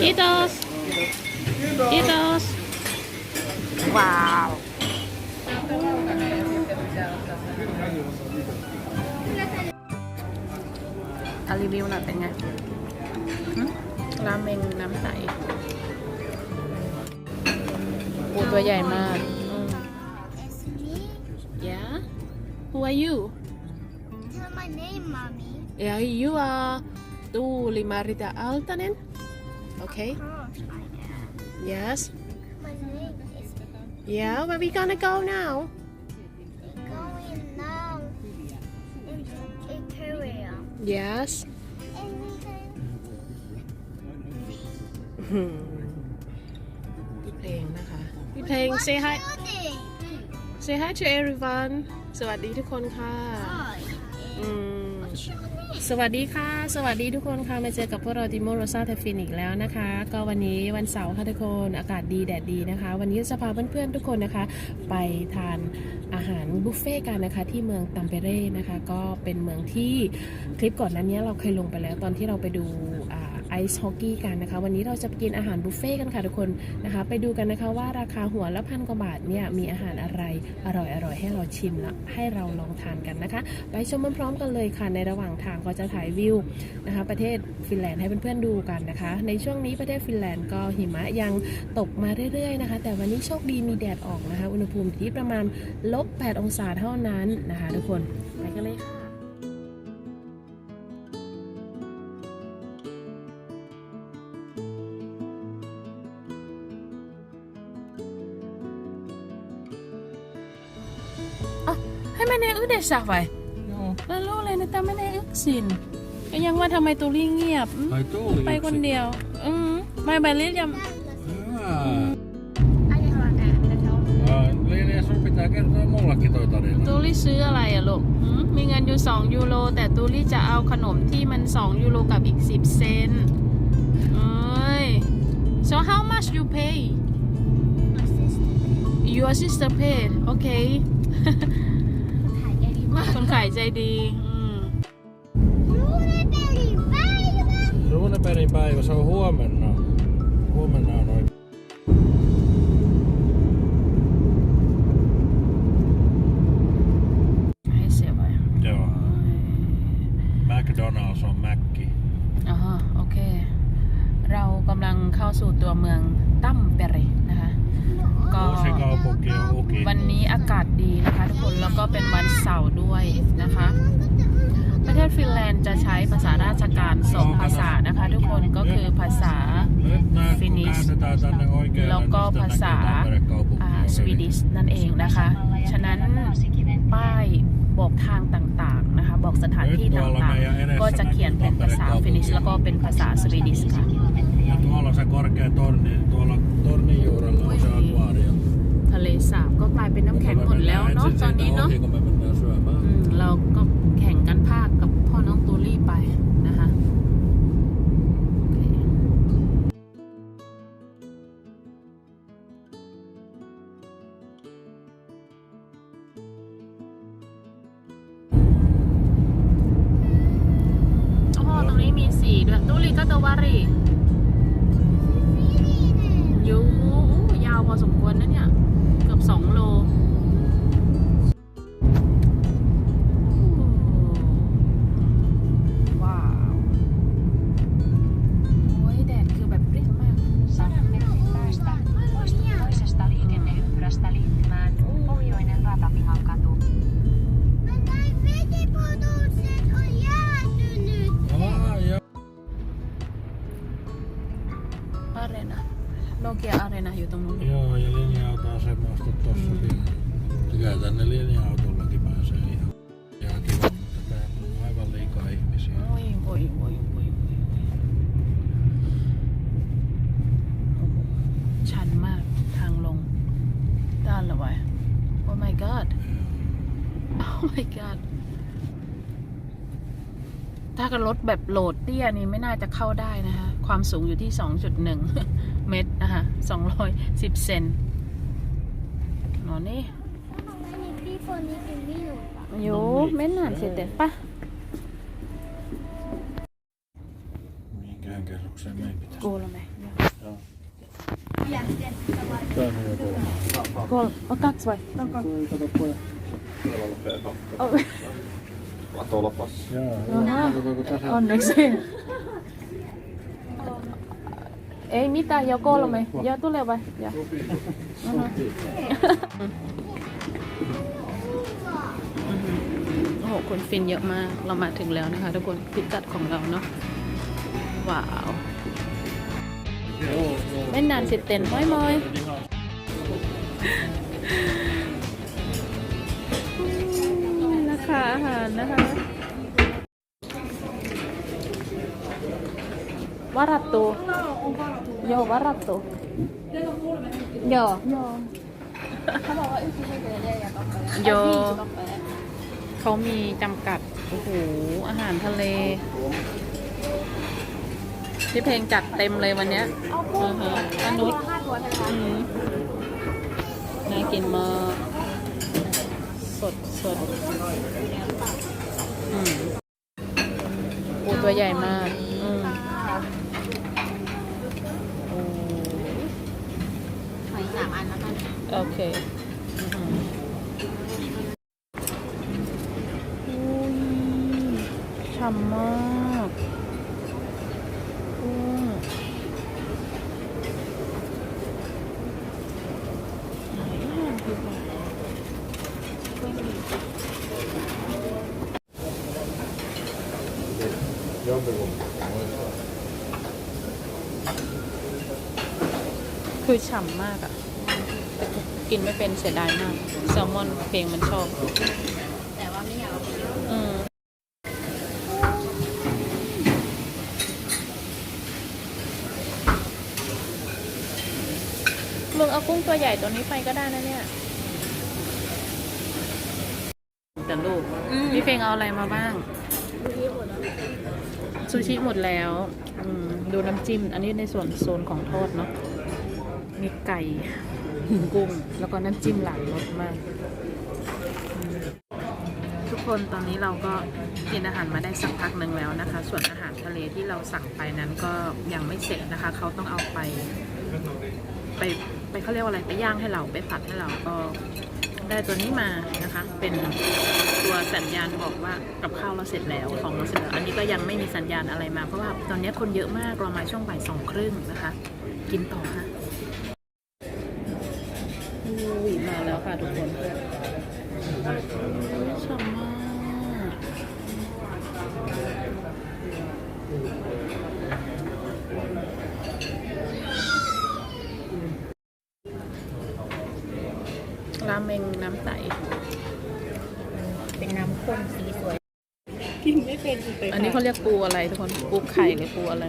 Kiitos. Kiitos. Wow. เอารีวิวหน่อยเป็นไงหึราเมงน้ำใสปูตัวใหญ่มากอืม It's me. Yeah Who are you Tell my name, mommy. Yeah you are Tuuli Marita Altanen Okay Oh, I am. Yes My name is Yeah where we gonna go now going now in aquarium. Yes Anything? อืมพี่เพลงนะคะ พี่เพลง say hi building? say hi to everyone สวัสดีทุกคนค่ะ Hi. อืม What's your name? สวัสดีค่ะ สวัสดีทุกคนค่ะมาเจอกับพวกเราดิโมโรซาเทฟินอีกแล้วนะคะ ก็วันนี้วันเสาร์ค่ะทุกคนอากาศดีแดดดีนะคะ วันนี้จะพาเพื่อนๆทุกคนนะคะ ไปทานอาหารบุฟเฟ่ต์กันนะคะที่เมืองตัมเปเร่นะคะ ก็เป็นเมืองที่คลิปก่อนนั้นเนี้ยเราเคยลงไปแล้วตอนที่เราไปดูอ่า ไอซ์ฮอกกี้กันนะคะ วันนี้เราจะกินอาหารบุฟเฟ่ต์กันค่ะทุกคนนะคะ ไปดูกันนะคะว่าราคาหัวละพันกว่าบาทเนี่ยมีอาหารอะไรอร่อยๆให้เราชิมและให้เราลองทานกันนะคะ ไปชมพร้อมๆกันเลยค่ะในระหว่างทางก็จะถ่ายวิวนะคะ ประเทศฟินแลนด์ให้เพื่อนๆดูกันนะคะ ในช่วงนี้ประเทศฟินแลนด์ก็หิมะยังตกมาเรื่อยๆนะคะ แต่วันนี้โชคดีมีแดดออกนะคะ อุณหภูมิที่ประมาณลบ8องศาเท่านั้นนะคะ ทุกคนไปกันเลยค่ะ ให้มันในอึเดช vai Joo. แล้วรู้เลยนะแต่ไม่ได้อึกสินก็ยังว่าทำไมตูรี่เงียบอืม Ai tuuli ไปคนเดียว อืมไม่ไปลิลยัง Hyvä. I just want that. Ja, Liili, sun pitää kertoa mullekin toi tarina. ตูรี่ซื้ออะไรอะลูกหืมมีเงินอยู่ 2 ยูโร แต่ตูรี่จะเอาขนมที่มัน 2 ยูโรกับอีก 10 เซนต์เอ้ย so how much you pay My sister. your sister pay okay คนขายใจดีอืม Ruunepelin päivä. Suuneperin päivä, se on huomenna. Huomenna on oikein. ให้เสียไป Joo. McDonald's on Mäkki. อ๋อโอเค เรากำลังเข้าสู่ตัวเมืองตั้มเปเรนะคะ ก็ Uusi kaupunki on Uki. วันนี้อากาศดีนะคะทุกคนแล้วก็เป็นวันเสาร์ด้วยนะคะ ประเทศฟินแลนด์จะใช้ภาษาราชการสองภาษานะคะทุกคนก็คือภาษา Nyt nää, kun Finnish. käännetään tänne oikealle, แล้วก็ภาษาสวีดิชนั่นเองนะคะ ฉะนั้นป้ายบอกทางต่างๆนะคะบอกสถานที่ต่างๆ ก็จะเขียนเป็นภาษาฟินิชแล้วก็เป็นภาษาสวีดิชค่ะ นาะ Ensin ตอนนี้ siitä เนาะ ohi, kun me mennään syömään. อืมเราก็แข่งกันภาคกับพ่อน้องตูรี่ไปนะคะโอเคโอ้โหตรงนี้มีสีด้วยตูรี่ก็ตัววารียูอู้ยาวพอสมควรนะเนี่ย เกือบสองโล ถ้ากับรถแบบโหลดเตี้ยนี่ไม่น่าจะเข้าได้นะคะ ความสูงอยู่ที่ 2.1 เมตรนะคะ210 เซนนอนนี่ Meni pifonikin minulta. Joo, mennään sitten. Pä. Mihinkähän kerrokseen meidän pitää. โกลไหม Joo. Tää on hyvä kolme. โกลเอากักไว้ต้องกัก Kato poja. Latolpas. Jaa, Aha. joo. Katsotaanko tässä? Onneksi. Ei mitään, jo kolme. Jo tulee vai? Jo. Aha. โอ้โหคนฟินเยอะมาก เรามาถึงแล้วนะคะทุกคนพิกัดของเราเนาะ ว้าว Joo, joo. Mennään sitten. Moi moi! Mm, นะ คะอาหารนะคะ varattu joo varattu joo เขาบอกว่าอีกทีเดียวเนี่ยอยากเอาไปโยเขามีจำกัด โอ้โห อาหารทะเลพี่เพลงจัดเต็มเลยวันเนี้ยเอากุ้งอือฮะห้าตัวห้าตัวใช่ไหมคะอืมน่ากินมากสด สดอืมปูตัวใหญ่มากอืมโอ้หอยสามอันแล้วกันโอเคอื้อหืออุ้ยฉ่ำมากกุ้งไหนอะดูก่อน คือฉ่ำมากอะ่ะแต่กินไม่เป็นเสียดายมาก แซลมอนเพลงมันชอบ แต่ว่าไม่อยากเอาไปเยอะอืมมึงเอากุ้งตัวใหญ่ตัวนี้ไปก็ได้นะเนี่ย แต่ลูก พี่เพลงเอาอะไรมาบ้าง ซูชิหมดแล้วดูน้ำจิ้ม อันนี้ในส่วนโซนของทอดเนาะ มีไก่กุ้ง แล้วก็น้ำจิ้มหลายรสมาก ทุกคนตอนนี้เราก็กินอาหารมาได้สักพักหนึ่งแล้วนะคะ ส่วนอาหารทะเลที่เราสั่งไปนั้นก็ยังไม่เสร็จนะคะ เขาต้องเอาไป ไปไปเขาเรียกว่าอะไรไปย่างให้เราไปผัดให้เราก็ ได้ตัวนี้มานะคะ เป็นตัวสัญญาณบอกว่ากับข้าวเราเสร็จแล้วของเราเสร็จแล้ว อันนี้ก็ยังไม่มีสัญญาณอะไรมาเพราะว่าตอนนี้คนเยอะมากเรามาช่วงบ่ายสองครึ่งนะคะ กินต่อค่ะมาแล้วค่ะทุกคนชอบมาก ราเมงน้ำใส เป็นน้ำข้นสีสวยอันนี้เขาเรียกปูอะไรทุกคน ปูไข่หรือปูอะไร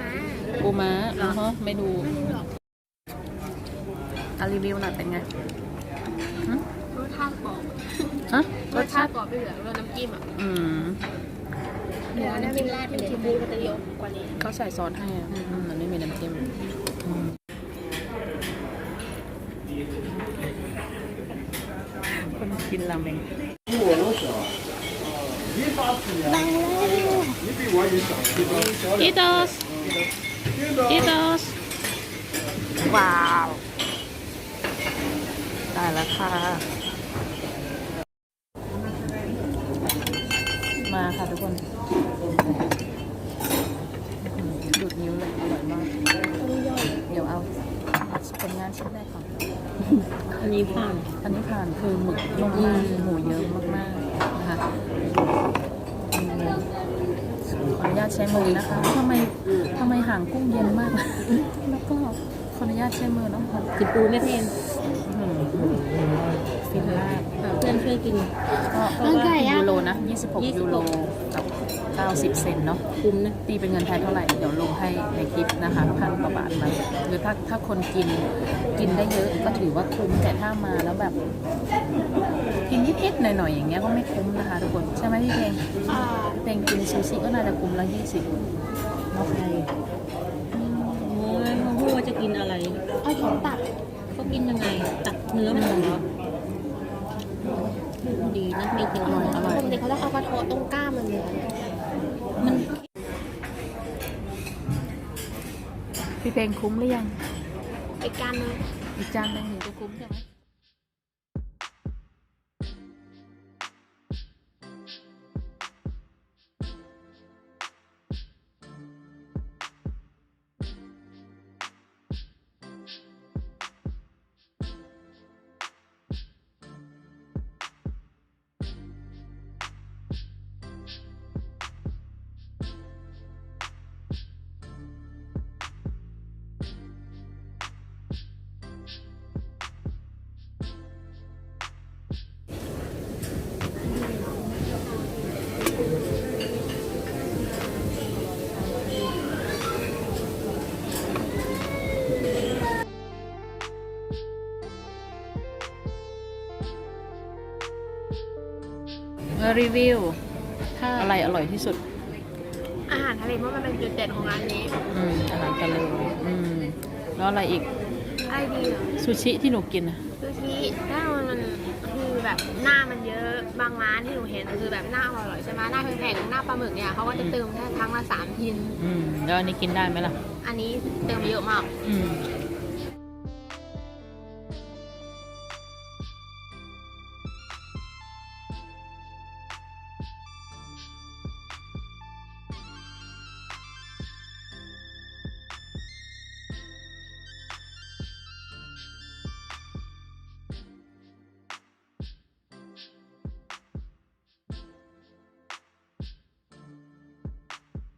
มาปูม้าอ๋อฮะไม่ดูไม่รู้หรอกอารีวิวหน่อยเป็นไงหึรสชาติกรอบฮะรสชาติกรอบไปเหลือรสน้ำจิ้มอะ อืมเนื้อน้ำจิ้มราดไปเลยบูมันจะเยอะกว่านี้เขาใส่ซอสให้อะอืมมันไม่มีน้ำจิ้มอืมคน กินราเมงอีโตสอีโตสว้าว ได้แล้วค่ะ มาค่ะทุกคน ดูดนิ้วเลย อร่อยมาก เดี๋ยวเอาผลงานชิ้นแรกก่อน อันนี้ผ่าน อันนี้ผ่าน คือหมึกนุ่มมากหมูเยอะมากๆนะคะอืมขออนุญาตใช้มือนะคะทำไมทำไมหางกุ้งเย็นมาก แล้วก็ขออนุญาตใช้มือเน้องค่ะกินปูไม่เพนอืมฟินมากเพื่อนช่วยกินก็ยูโรนะ 26 ยูโรกับ 90 เซนเนาะคุ้มนะตีเป็นเงินไทยเท่าไหร่ เดี๋ยวลงให้ในคลิปนะคะพันกว่าบาทมาหรือถ้าถ้าคนกินกินได้เยอะก็ถือว่าคุ้มแต่ถ้ามาแล้วแบบ กินนิดๆหน่อยๆอย่างเงี้ยก็ไม่คุ้มนะคะทุกคนใช่ไหมพี่เพลงอ่าเพลงกินซูชิก็น่าจะคุ้มละยี่สิบเนาะใช่โอ้ยเขาพูดว่าจะกินอะไรเอาของตัดเขากินยังไง ตัดเนื้อมันเหรอดีนะไม่กินหน่อยอร่อยปกติเขาต้องเอากระเทาะตรงกล้ามมันเลย พี่เพลงคุ้มหรือยัง อีกจานนึงอีกจานนึงถึงจะคุ้มใช่ไหม รีวิว อะไรอร่อยที่สุด อาหารทะเลเพราะมันเป็นจุดเด่นของร้านนี้อืมอาหารทะเลอืมแล้วอะไรอีกอะไรดีเหรอซูชิที่หนูกินอะซูชิแน่นอนมันคือแบบหน้ามันเยอะบางร้านที่หนูเห็นคือแบบหน้าอร่อยๆใช่ไหมหน้าแพงๆหน้าปลาหมึกเนี่ยเขาก็จะเติมแค่ครั้งละสามชิ้นอืมแล้วอันนี้กินได้ไหมล่ะ อันนี้เติมเยอะมาก อืม